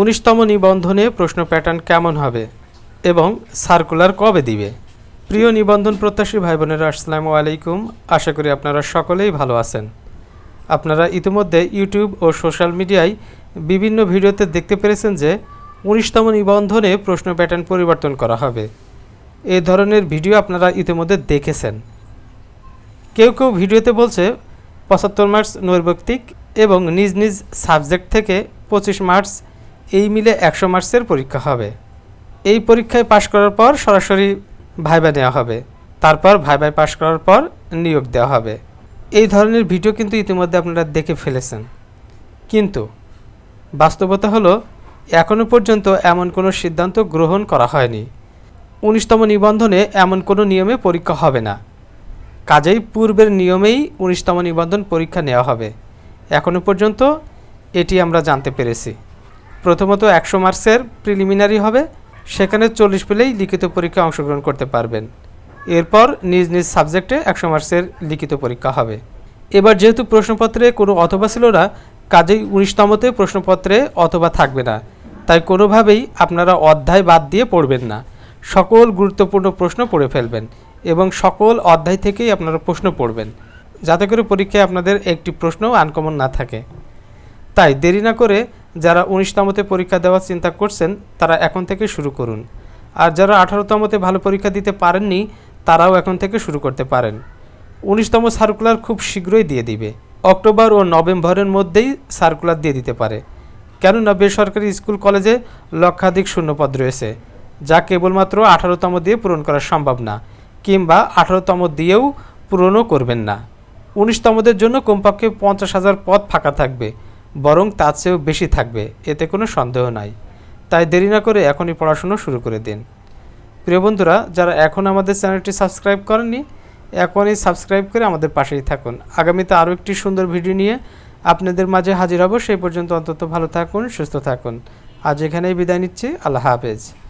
উনিশতম নিবন্ধনে প্রশ্ন প্যাটার্ন কেমন হবে এবং সার্কুলার কবে দিবে? প্রিয় নিবন্ধন প্রত্যাশী ভাই বোনেরা আসসালামু আলাইকুম। আশা করি আপনারা সকলেই ভালো আছেন। আপনারা ইতিমধ্যে ইউটিউব ও সোশ্যাল মিডিয়ায় বিভিন্ন ভিডিওতে দেখতে পেরেছেন যে উনিশতম নিবন্ধনে প্রশ্ন প্যাটার্ন পরিবর্তন করা হবে। এ ধরনের ভিডিও আপনারা ইতিমধ্যে দেখেছেন। কেউ কেউ ভিডিওতে বলছে, পঁচাত্তর মার্কস নৈর্ব্যক্তিক এবং নিজ নিজ সাবজেক্ট থেকে পঁচিশ মার্কস এই মিলে একশো মার্কসের পরীক্ষা হবে। এই পরীক্ষায় পাশ করার পর সরাসরি ভাইবা নেওয়া হবে। তারপর ভাইবায় পাশ করার পর নিয়োগ দেওয়া হবে। এই ধরনের ভিডিও কিন্তু ইতিমধ্যে আপনারা দেখে ফেলেছেন। কিন্তু বাস্তবতা হলো এখনও পর্যন্ত এমন কোনো সিদ্ধান্ত গ্রহণ করা হয়নি। উনিশতম নিবন্ধনে এমন কোনো নিয়মে পরীক্ষা হবে না। কাজেই পূর্বের নিয়মেই উনিশতম নিবন্ধন পরীক্ষা নেওয়া হবে। এখনও পর্যন্ত এটি আমরা জানতে পেরেছি। প্রথমত একশো মার্কসের প্রিলিমিনারি হবে, সেখানে চল্লিশ পেলেই লিখিত পরীক্ষায় অংশগ্রহণ করতে পারবেন। এরপর নিজ নিজ সাবজেক্টে একশো মার্কসের লিখিত পরীক্ষা হবে। এবার যেহেতু প্রশ্নপত্রে কোনো অথবা ছিল না, কাজেই উনিশতমতে প্রশ্নপত্রে অথবা থাকবে না। তাই কোনোভাবেই আপনারা অধ্যায় বাদ দিয়ে পড়বেন না। সকল গুরুত্বপূর্ণ প্রশ্ন পড়ে ফেলবেন এবং সকল অধ্যায় থেকেই আপনারা প্রশ্ন পড়বেন। যাতে করে পরীক্ষায় আপনাদের একটি প্রশ্নও আনকমন না থাকে। তাই দেরি না করে যারা উনিশতমতে পরীক্ষা দেওয়ার চিন্তা করছেন, তারা এখন থেকে শুরু করুন। আর যারা আঠারোতমতে ভালো পরীক্ষা দিতে পারেননি, তারাও এখন থেকে শুরু করতে পারেন। উনিশতম সার্কুলার খুব শীঘ্রই দিয়ে দিবে। অক্টোবর ও নভেম্বরের মধ্যেই সার্কুলার দিয়ে দিতে পারে। কেননা বেসরকারি স্কুল কলেজে লক্ষাধিক শূন্যপদ রয়েছে, যা কেবলমাত্র আঠারোতম দিয়ে পূরণ করা সম্ভব না, কিংবা আঠারোতম দিয়েও পূরণও করবেন না। উনিশতমদের জন্য কমপক্ষে পঞ্চাশ হাজার পদ ফাঁকা থাকবে। বরং তার চেয়েও বেশি থাকবে, এতে কোনো সন্দেহ নাই। তাই দেরি না করে এখনই পড়াশুনো শুরু করে দিন। প্রিয় বন্ধুরা, যারা এখন আমাদের চ্যানেলটি সাবস্ক্রাইব করেননি, এখনই সাবস্ক্রাইব করে আমাদের পাশেই থাকুন। আগামীতে আরও একটি সুন্দর ভিডিও নিয়ে আপনাদের মাঝে হাজির হব। সেই পর্যন্ত অন্তত ভালো থাকুন, সুস্থ থাকুন। আজ এখানেই বিদায় নিচ্ছি। আল্লাহ হাফেজ।